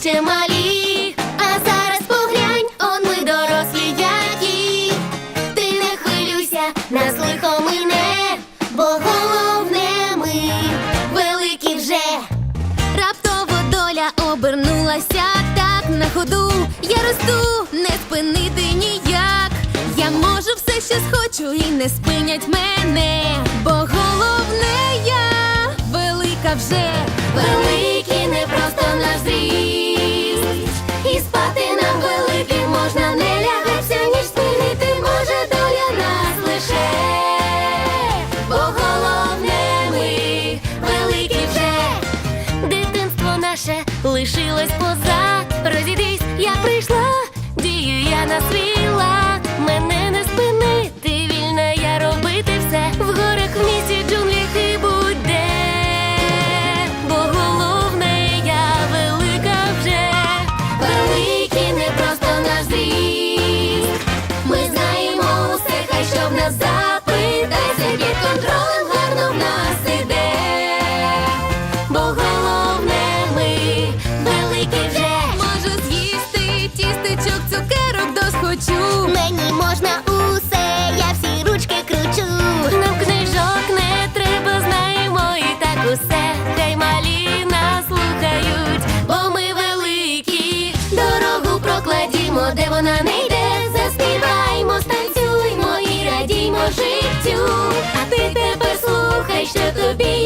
ще малі. А зараз поглянь, он ми дорослі які. Ти не хвилюйся, нас лихо мине, бо головне ми великі вже. Раптово доля обернулася так на ходу. Я росту, не спинити ніяк. Я можу все, що схочу, і не спинять мене. Бо головне я велика вже. Великі не просто наш зріст. Наше лишилось позад. Розійдись, я прийшла, дію я на свій прокладімо, де вона не йде Заспіваймо, станцюймо і радіймо життю. А ти тепер слухай, що тобі